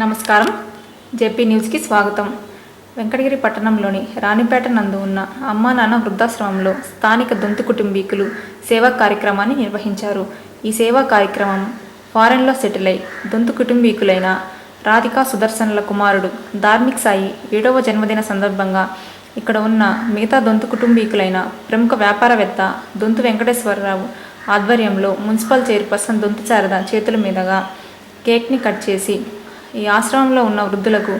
నమస్కారం. జేపీ న్యూస్కి స్వాగతం. వెంకటగిరి పట్టణంలోని రాణిపేట నందు ఉన్న అమ్మా నాన్న వృద్ధాశ్రమంలో స్థానిక దొంతు కుటుంబీకులు సేవా కార్యక్రమాన్ని నిర్వహించారు. ఈ సేవా కార్యక్రమం ఫారెన్లో సెటిల్ అయి దొంతు కుటుంబీకులైన రాధికా సుదర్శన్ల కుమారుడు ధార్మిక్ సాయి ఏడవ జన్మదిన సందర్భంగా ఇక్కడ ఉన్న మిగతా దొంతు కుటుంబీకులైన ప్రముఖ వ్యాపారవేత్త దొంతు వెంకటేశ్వరరావు ఆధ్వర్యంలో మున్సిపల్ చైర్పర్సన్ దొంతు శారద చేతుల మీదుగా కేక్ని కట్ చేసి ఈ ఆశ్రమంలో ఉన్న వృద్ధులకు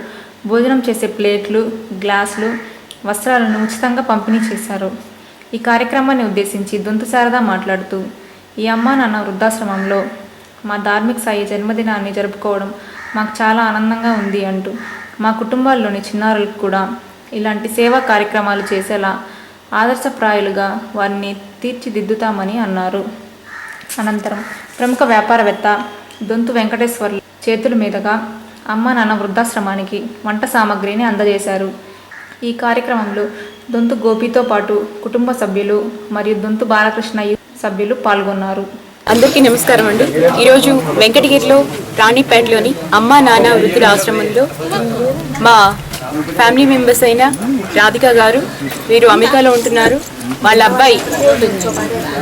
భోజనం చేసే ప్లేట్లు గ్లాసులు వస్త్రాలను ఉచితంగా పంపిణీ చేశారు. ఈ కార్యక్రమాన్ని ఉద్దేశించి దొంతు శారదా మాట్లాడుతూ ఈ అమ్మా నాన్న వృద్ధాశ్రమంలో మా ధార్మిక సాయి జన్మదినాన్ని జరుపుకోవడం మాకు చాలా ఆనందంగా ఉంది అంటూ మా కుటుంబాల్లోని చిన్నారులకు కూడా ఇలాంటి సేవా కార్యక్రమాలు చేసేలా ఆదర్శప్రాయులుగా వారిని తీర్చిదిద్దుతామని అన్నారు. అనంతరం ప్రముఖ వ్యాపారవేత్త దొంతు వెంకటేశ్వర్లు చేతుల మీదుగా అమ్మ నాన్న వృద్ధాశ్రమానికి వంట సామాగ్రిని అందజేశారు. ఈ కార్యక్రమంలో దొంతు గోపితో పాటు కుటుంబ సభ్యులు మరియు దొంతు బాలకృష్ణ సభ్యులు పాల్గొన్నారు. అందరికీ నమస్కారం అండి. ఈరోజు వెంకటగిరిలో రాణిపేటలోని అమ్మా నాన్న వృద్ధుల ఆశ్రమంలో మా ఫ్యామిలీ మెంబర్స్ అయిన రాధిక గారు వీరు అమెరికాలో ఉంటున్నారు. వాళ్ళ అబ్బాయి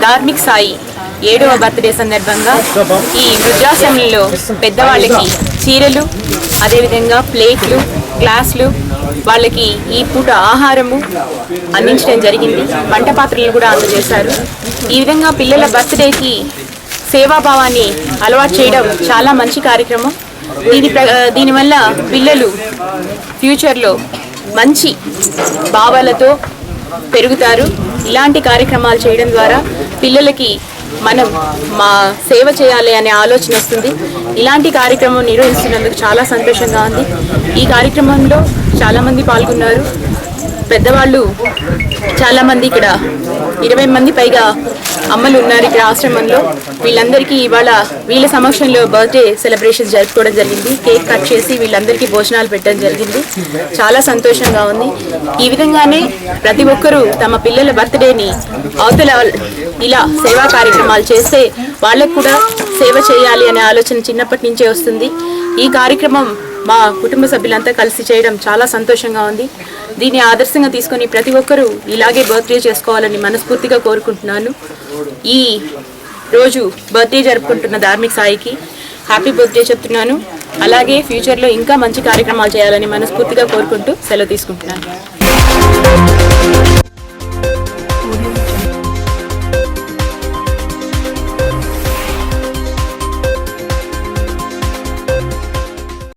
ధార్మిక్ సాయి ఏడవ బర్త్డే సందర్భంగా ఈ వృద్ధాశ్రమంలో పెద్దవాళ్ళకి చీరలు అదేవిధంగా ప్లేట్లు గ్లాసులు వాళ్ళకి ఈ పూట ఆహారము అందించడం జరిగింది. వంట పాత్రలు కూడా అందజేశారు. ఈ విధంగా పిల్లల బర్త్డేకి సేవాభావాన్ని అలవాటు చేయడం చాలా మంచి కార్యక్రమం. దీని ప్ర దీనివల్ల పిల్లలు ఫ్యూచర్లో మంచి భావాలతో పెరుగుతారు. ఇలాంటి కార్యక్రమాలు చేయడం ద్వారా పిల్లలకి మనం మా సేవ చేయాలి అనే ఆలోచన వస్తుంది. ఇలాంటి కార్యక్రమం నిర్వహిస్తున్నందుకు చాలా సంతోషంగా ఉంది. ఈ కార్యక్రమంలో చాలామంది పాల్గొన్నారు. పెద్దవాళ్ళు చాలామంది ఇక్కడ. ఇరవై మంది పైగా అమ్మలు ఉన్నారు ఇక్కడ ఆశ్రమంలో. వీళ్ళందరికీ ఇవాళ వీళ్ళ సమక్షంలో బర్త్డే సెలబ్రేషన్ జరుపుకోవడం జరిగింది. కేక్ కట్ చేసి వీళ్ళందరికీ భోజనాలు పెట్టడం జరిగింది. చాలా సంతోషంగా ఉంది. ఈ విధంగానే ప్రతి ఒక్కరూ తమ పిల్లల బర్త్డేని అవతల ఇలా సేవా కార్యక్రమాలు చేస్తే వాళ్ళకు కూడా సేవ చేయాలి అనే ఆలోచన చిన్నప్పటి నుంచే వస్తుంది. ఈ కార్యక్రమం మా కుటుంబ సభ్యులంతా కలిసి చేయడం చాలా సంతోషంగా ఉంది. దీన్ని ఆదర్శంగా తీసుకొని ప్రతి ఒక్కరూ ఇలాగే బర్త్డే చేసుకోవాలని మనస్ఫూర్తిగా కోరుకుంటున్నాను. ఈ రోజు బర్త్డే జరుపుకుంటున్న ధార్మిక సాయికి హ్యాపీ బర్త్డే చెప్తున్నాను. అలాగే ఫ్యూచర్లో ఇంకా మంచి కార్యక్రమాలు చేయాలని మనస్ఫూర్తిగా కోరుకుంటూ సెలవు తీసుకుంటున్నాను.